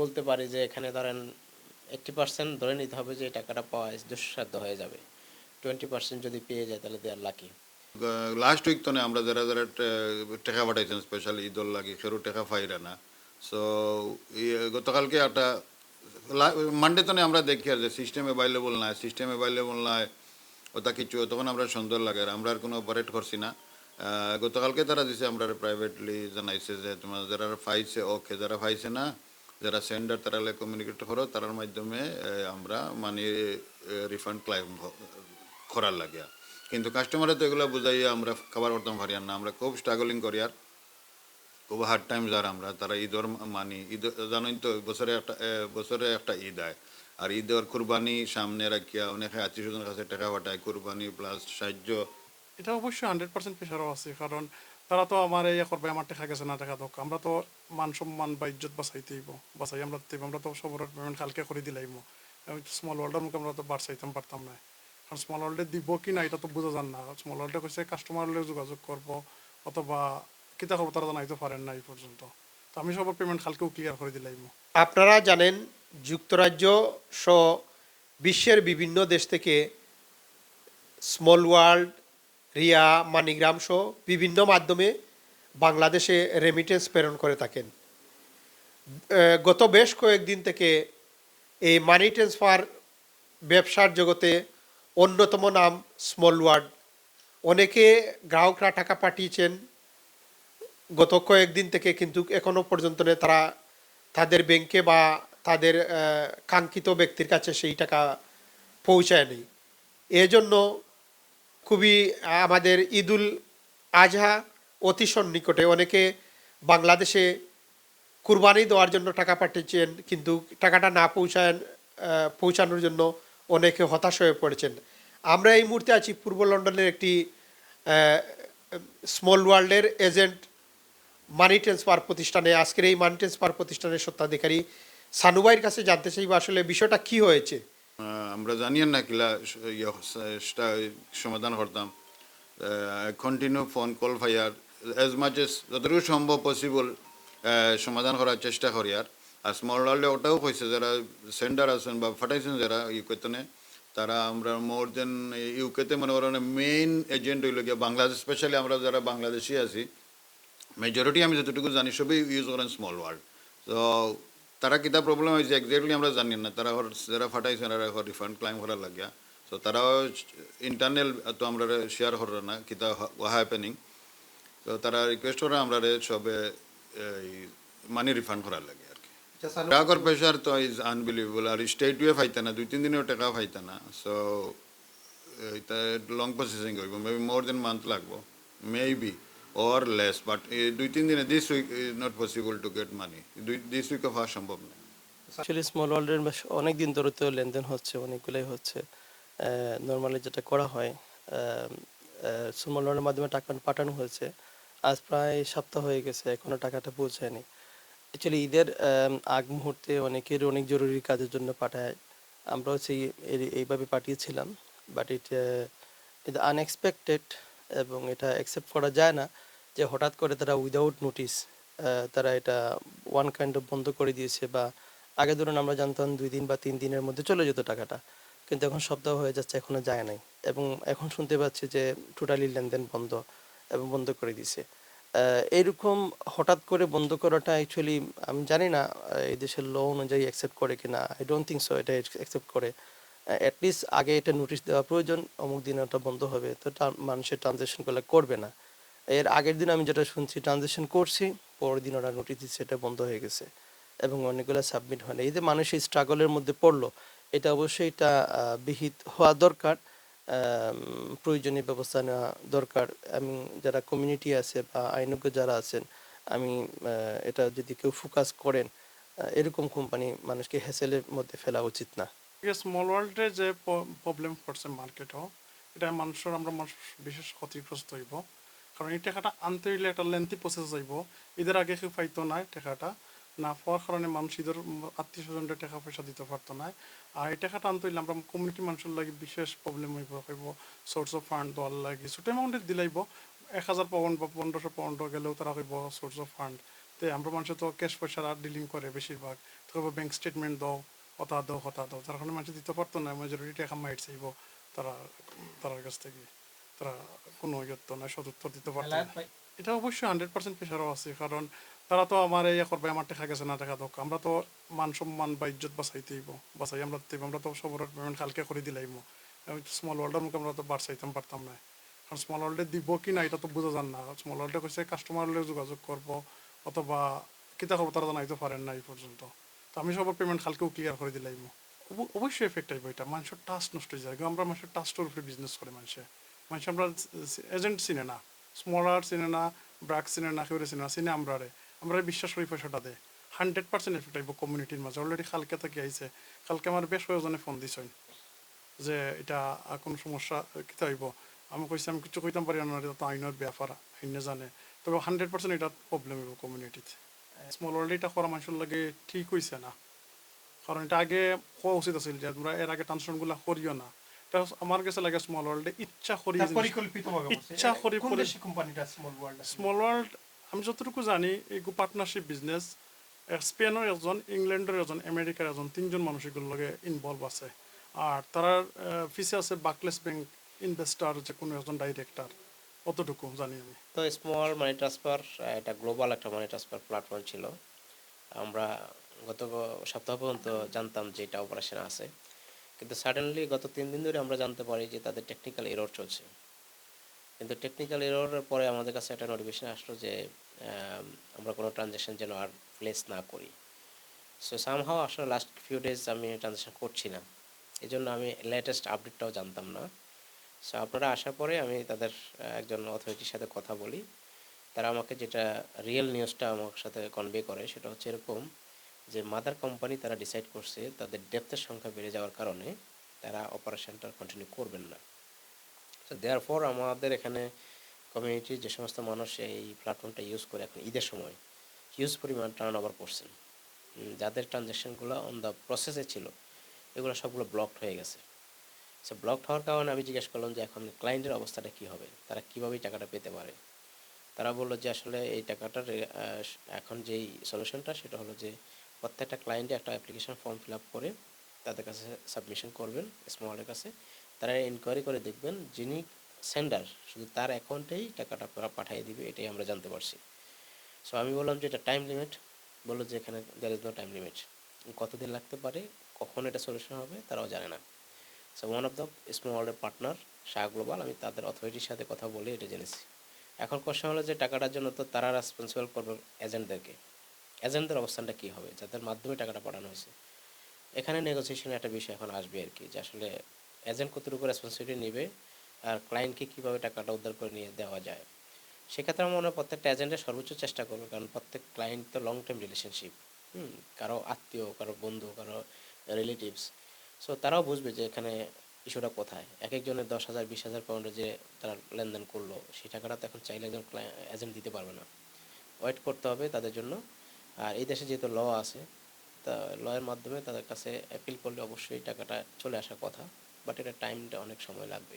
বলতে পারি যে এখানে ধরেন এইট্টি পার্সেন্ট ধরে নিতে হবে যে টাকাটা পাওয়া দুঃসাধ্য হয়ে যাবে। টোয়েন্টি পার্সেন্ট যদি পেয়ে যায় তাহলে দেওয়ার লাকি লাস্ট উইক তো না আমরা যারা যারা টেকা পাঠাইছেন স্পেশালি ঈদর লাগি, সেরু টেকা পাইরা না। সো গতকালকে একটা মানডে তো আমরা দেখি আর যে সিস্টেম অ্যাভেলেবল নাই সিস্টেম অ্যাভেলেবল নাই, ওটা কিছু, তখন আমরা সুন্দর লাগে। আর আমরা আর কোনো অপারেট করছি না। গতকালকে তারা দিছে, আমরা প্রাইভেটলি জানাইছে যে তোমার যারা পাইছে ওকে যারা পাইছে না যারা সেন্ডার তারা কমিউনিকেট করো তার মাধ্যমে আমরা মানে রিফান্ড ক্লাইম করার লাগে। কিন্তু কাস্টমারে তো এগুলো বুঝাইয়া আমরা খাবার করতাম পারি না। আমরা খুব স্ট্রাগলিং করি আর। খুব হার্ড টাইম যার আমরা। তারা ঈদর মানি ঈদ জানেন তো, বছরে একটা বছরে একটা ঈদ আয়। আর ঈদের কুরবানি সামনে রাখিয়া অনেকে আত্মীয় স্বজনের কাছে টাকা পাঠায়। কুরবানি প্লাস সাহায্য। এটা অবশ্যই হান্ড্রেড পার্সেন্ট প্রেশারও আছে। কারণ তারা তো আমার এই করবে, আমার টাকা গেছে, না টাকা দোক। আমরা তো মান সম্মান বা ইজ্জত বাঁচাইতেইব বাঁচাই আমরা আমরা তো সবর পেমেন্ট কালকে করে দিলাইব স্মল ওয়ার্ল্ডের মুখে আমরা তো বাড়াইতাম পারতাম না। কারণ স্মল ওয়ার্ল্ডে দিব কি না, এটা তো বোঝা যান না। স্মল ওয়ার্ল্ডে কইছে কাস্টমার যোগাযোগ করব, অথবা কিতা করব তারা জানাইতে পারেন না এই পর্যন্ত। তো আমি সবার পেমেন্ট কালকেও ক্লিয়ার করে দিলাইব আপনারা জানেন, যুক্তরাজ্য সহ বিশ্বের বিভিন্ন দেশ থেকে স্মল ওয়ার্ল্ড রিয়া মানিগ্রাম সহ বিভিন্ন মাধ্যমে বাংলাদেশে রেমিটেন্স প্রেরণ করে থাকেন। গত বেশ কয়েকদিন থেকে এই মানি ট্রান্সফার ব্যবসার জগতে অন্যতম নাম স্মল ওয়ার্ড অনেকে গ্রাহকরা টাকা পাঠিয়েছেন। গত কয়েকদিন থেকে কিন্তু এখনও পর্যন্ত তারা তাদের ব্যাংকে বা তাদের কাঙ্ক্ষিত ব্যক্তির কাছে সেই টাকা পৌঁছায়নি। এজন্য খুবই আমাদের ঈদুল আজহা অতি সন্নিকটে অনেকে বাংলাদেশে কুরবানি দেওয়ার জন্য টাকা পাঠিয়েছেন, কিন্তু টাকাটা না পৌঁছায় পৌঁছানোর জন্য অনেকে হতাশ হয়ে পড়েছেন। আমরা এই মুহূর্তে আছি পূর্ব লন্ডনের একটি স্মল ওয়ার্ল্ডের এজেন্ট মানি ট্রান্সফার প্রতিষ্ঠানে। আজকের এই মানি ট্রান্সফার প্রতিষ্ঠানের সত্ত্বাধিকারী সানুবাইয়ের কাছে জানতে চাইব আসলে বিষয়টা কি হয়েছে। আমরা জানিয়েন না কিলা ইয়ে সমাধান করতাম। কন্টিনিউ ফোন কল ফাইয়ার এজ মাচ এস যতটুকু সম্ভব পসিবল সমাধান করার চেষ্টা করি আর। আর স্মল ওয়ার্ল্ডে ওটাও কইছে যারা সেন্টার আছেন বা ফাটাইছেন যারা ইউকেতনে, তারা আমরা মোর দেন ইউকেতে মনে করেন মেইন এজেন্ট হইল গিয়ে বাংলাদেশ স্পেশালি আমরা যারা বাংলাদেশি আছি মেজরিটি আমি যতটুকু জানি সবই ইউজ করেন স্মল ওয়ার্ল্ড তো তারা কিতা প্রবলেম হয়েছে এক্স্যাক্টলি আমরা জানি না। তারা হর যারা ফাটাইছে তারা রিফান্ড ক্লাইম করার লাগিয়া। তো তারাও ইন্টারনাল তো আমরা শেয়ার করার না কিতা হ্যাপেনিং তো তারা রিকোয়েস্ট করে আমরা সবে মানি রিফান্ড করার লাগে আর কি। গ্রাহকের প্রেশার তো ইজ আনবিলিভেবল আর স্টেটওয়ে ফাইতে না দুই তিন দিনেও টাকা ফাইতে না। সো এটা লং প্রসেসিং হইব মেবি মোর দেন মান্থ লাগবো। মেবি অর লেস বাট দুই, তিন দিনে this week is not possible to get money this উইকে হওয়া সম্ভব না। অ্যাকচুয়ালি স্মল ওয়ার্ল্ডের অনেক দিন ধরে তো লেনদেন হচ্ছে, অনেকগুলোই হচ্ছে। নর্মালি যেটা করা হয় স্মল ওয়ার্ল্ডের মাধ্যমে টাকা পাঠানো হয়েছে। আজ প্রায় সপ্তাহ হয়ে গেছে, এখনও টাকাটা পৌঁছায়নি। অ্যাকচুয়ালি ঈদের আগ মুহূর্তে অনেকের অনেক জরুরি কাজের জন্য পাঠায়। আমরাও সেই এইভাবে পাঠিয়েছিলাম বাট ইট আনএক্সপেক্টেড এবং এটা অ্যাকসেপ্ট করা যায় না যে হঠাৎ করে তারা উইদাউট নোটিস তারা এটা ওয়ান কাইন্ড অফ বন্ধ করে দিয়েছে বা আগে ধরুন আমরা জানতাম দুই দিন বা তিন দিনের মধ্যে চলে যেত টাকাটা, কিন্তু এখন সপ্তাহ হয়ে যাচ্ছে, এখনও যায় নাই এবং এখন শুনতে পাচ্ছি যে টোটালি লেনদেন বন্ধ এবং বন্ধ করে দিছে এইরকম হঠাৎ করে বন্ধ করাটা অ্যাকচুয়ালি আমি জানি না এই দেশের ল অনুযায়ী অ্যাকসেপ্ট করে কিনা আই ডোন্ট থিঙ্ক সো এটা অ্যাকসেপ্ট করে। অ্যাটলিস্ট আগে এটা নোটিশ দেওয়া প্রয়োজন, অমুক দিন ওটা বন্ধ হবে, তো মানুষের ট্রানজ্যাকশনগুলো করবে না। এর আগের দিন আমি যেটা শুনছি ট্রানজ্যাকশন করছি, পরের দিন ওরা নোটিশ দিচ্ছে এটা বন্ধ হয়ে গেছে, এবং অনেকগুলো সাবমিট হয় না। এই যে মানুষ এই স্ট্রাগলের মধ্যে পড়ল, এটা অবশ্যই এটা বিহিত হওয়া দরকার প্রয়োজনীয় ব্যবস্থা নেওয়া দরকার। এবং যারা কমিউনিটি আছে বা আইনজ্ঞ যারা আছেন, আমি এটা যদি কেউ ফোকাস করেন এরকম কোম্পানি মানুষকে হ্যাসেলের মধ্যে ফেলা উচিত না। স্মল ওয়ার্ল্ডে যে প্রবলেম করছে মার্কেটও এটা মানুষের, আমরা মানুষ বিশেষ ক্ষতিগ্রস্ত হইব। কারণ এই টাকাটা আনতে হইলে একটা লেন্থি প্রসেস যাইব ঈদের আগে কেউ পাইতো না টাকাটা। না পাওয়ার কারণে মানুষ ঈদের আত্মীয় স্বজনদের টাকা পয়সা দিতে পারতো না। আর এই টাকাটা আনতে হইলে আমরা কমিউনিটি মানুষের লাগে বিশেষ প্রবলেম হইব হইব সোর্স অফ ফান্ড দেওয়ার লাগে। ছোট অ্যামাউন্টে দিলাইব। এক হাজার পাউন্ড বা পনেরোশো পাউন্ড গেলেও তারা হইব সোর্স অফ ফান্ড তো আমরা মানুষ তো ক্যাশ পয়সা আর ডিলিং করে বেশিরভাগ। তবে ব্যাংক স্টেটমেন্ট দাও হতা দাও হতা দাও। তার কারণে মানুষ দিতে পারতো না মেজরিটি টাকা মাইট চাইব তারা তার কাছ থেকে তারা কোনো ইয়ত্ত না সদুত্তর দিতে পারতো না। এটা অবশ্যই হান্ড্রেড পার্সেন্ট প্রেশারও আছে কারণ তারা তো আমার এই করবে আমার টাকা গেছে না টাকা দোক। আমরা তো মান সম্মান বা ইজ্জত বাঁচাইতেইব বাঁচাই আমরা আমরা তো সবর পেমেন্ট কালকে করে দিলাইব স্মল ওয়ার্ল্ডের মুখে আমরা তো বাড়াইতাম পারতাম না। কারণ স্মল ওয়ার্ল্ডে দিব কি না এটা তো বোঝা যান না। স্মল ওয়ার্ল্ডে কইছে কাস্টমার যোগাযোগ করব অথবা কিতা করব তারা জানাইতে পারেন না এই পর্যন্ত। তো আমি সবার পেমেন্ট কালকেও ক্লিয়ার করে অব- অবশ্যই এফেক্ট আইব এটা। মানুষের টাস্ট নষ্ট হয়ে যায় আমরা মানুষের টাস্টের উপরে বিজনেস করে মানুষে। মানুষ আমরা এজেন্ট চিনে না। স্মলার চিনে না ব্রাক চিনে না কেউ চিনে না, চিনে আমরা আমরা বিশ্বাস করি পয়সাটা দে। হান্ড্রেড পার্সেন্ট এফেক্ট আইব কমিউনিটির মাঝে। অলরেডি কালকে থেকে আইছে। কালকে আমার বেশ কয়েকজনে ফোন দিছেন যে, এটা কোনো সমস্যা কিতা হইব? আমি কইছি, আমি কিছু কইতাম পারি না তো আইনের ব্যাপার, আইনে জানে। তবে হান্ড্রেড পার্সেন্ট এটা প্রবলেম হইব কমিউনিটিতে স্মল ওয়ার্ল্ড এটা করা মানুষের লাগে ঠিক হইছে না। কারণ এটা আগে হওয়া উচিত আছিল যে তোমরা এর আগে ট্রান্সফারগুলো করিও না। এটা আমার কাছে লাগে স্মল ওয়ার্ল্ডে ইচ্ছা করি ইচ্ছা করে স্মল ওয়ার্ল্ড আমি যতটুকু জানি এই পার্টনারশিপ বিজনেস স্পেনের একজন ইংল্যান্ডের একজন আমেরিকার একজন তিনজন মানুষ এগুলোর লগে ইনভলভ আছে। আর তার ফিসে আছে বাকলেস ব্যাংক ইনভেস্টার যে কোনো একজন ডাইরেক্টর অতটুকু জানি আমি। তো স্মল মানি ট্রান্সফার এটা গ্লোবাল একটা মানি ট্রান্সফার প্ল্যাটফর্ম ছিল। আমরা গত সপ্তাহ পর্যন্ত জানতাম যে এটা অপারেশন আছে। কিন্তু সাডেনলি গত তিন দিন ধরে আমরা জানতে পারি যে তাদের টেকনিক্যাল এরর চলছে। কিন্তু টেকনিক্যাল এররের পরে আমাদের কাছে একটা নোটিফিকেশন আসলো যে আমরা কোনো ট্রানজ্যাকশন যেন আর প্লেস না করি। সো সামহাও আসলে লাস্ট ফিউ ডেজ আমি ট্রানজ্যাকশন করছি না। এই জন্য আমি লেটেস্ট আপডেটটাও জানতাম না। সো আপনারা আসার পরে আমি তাদের একজন অথরিটির সাথে কথা বলি। তারা আমাকে যেটা রিয়েল নিউজটা আমার সাথে কনভে করে সেটা হচ্ছে এরকম যে মাদার কোম্পানি তারা ডিসাইড করছে তাদের ডেপথের সংখ্যা বেড়ে যাওয়ার কারণে তারা অপারেশনটা কন্টিনিউ করবেন না। তো দেওয়ার পর আমাদের এখানে কমিউনিটির যে সমস্ত মানুষ এই প্ল্যাটফর্মটা ইউজ করে এখন ঈদের সময় হিউজ পরিমাণ টার্ন ওভার করছেন যাদের ট্রানজ্যাকশনগুলো অন দ্য প্রসেসে ছিল, এগুলো সবগুলো ব্লকড হয়ে গেছে। সো ব্লকড হওয়ার কারণে আমি জিজ্ঞেস করলাম যে এখন ক্লায়েন্টের অবস্থাটা কী হবে? তারা কীভাবে টাকাটা পেতে পারে? তারা বলল যে আসলে এই টাকাটার এখন যেই সলিউশনটা সেটা হলো যে প্রত্যেকটা ক্লায়েন্টে একটা অ্যাপ্লিকেশন ফর্ম ফিল আপ করে তাদের কাছে সাবমিশন করবেন স্মলের কাছে। তারা ইনকোয়ারি করে দেখবেন যিনি সেন্ডার শুধু তার অ্যাকাউন্টেই টাকাটা পাঠিয়ে দিবে, এটাই আমরা জানতে পারছি। সো আমি বললাম যে এটা টাইম লিমিট বলল যে এখানে there is no time limit কতদিন লাগতে পারে? কখন এটা সলিউশন হবে? তারাও জানে না। So one of the small ওয়ার্ল্ডের পার্টনার শাহ গ্লোবাল আমি তাদের অথরিটির সাথে কথা বলে এটা জেনেছি। এখন কোশ্চেন হলো যে টাকাটার জন্য তো তারা রেসপন্সিবল করবে এজেন্টদেরকে এজেন্টদের অবস্থানটা কী হবে? যাদের মাধ্যমে টাকাটা পাঠানো হয়েছে। এখানে নেগোসিয়েশনের একটা বিষয় এখন আসবে আর কি, যে আসলে এজেন্ট কতটুকু রেসপন্সিবিলিটি নেবে আর ক্লায়েন্টকে কীভাবে টাকাটা উদ্ধার করে নিয়ে দেওয়া যায়। সেক্ষেত্রে আমার মনে হয় প্রত্যেকটা এজেন্টের সর্বোচ্চ চেষ্টা করবে, কারণ প্রত্যেক ক্লায়েন্ট তো লং টার্ম রিলেশনশিপ হুম, কারও আত্মীয়, কারও বন্ধু, কারও রিলেটিভস সো তারাও বুঝবে যে এখানে ইস্যুটা কোথায়। এক একজনের দশ হাজার, বিশ হাজার পাউন্ডের যে তারা লেনদেন করল, সেই টাকাটা তো এখন চাইলে একজন এজেন্ট দিতে পারবে না। ওয়েট করতে হবে তাদের জন্য। আর এই দেশে যেহেতু ল আছে, তা লয়ের মাধ্যমে তাদের কাছে অ্যাপিল করলে অবশ্যই টাকাটা চলে আসার কথা। বাট এটা টাইমটা অনেক সময় লাগবে।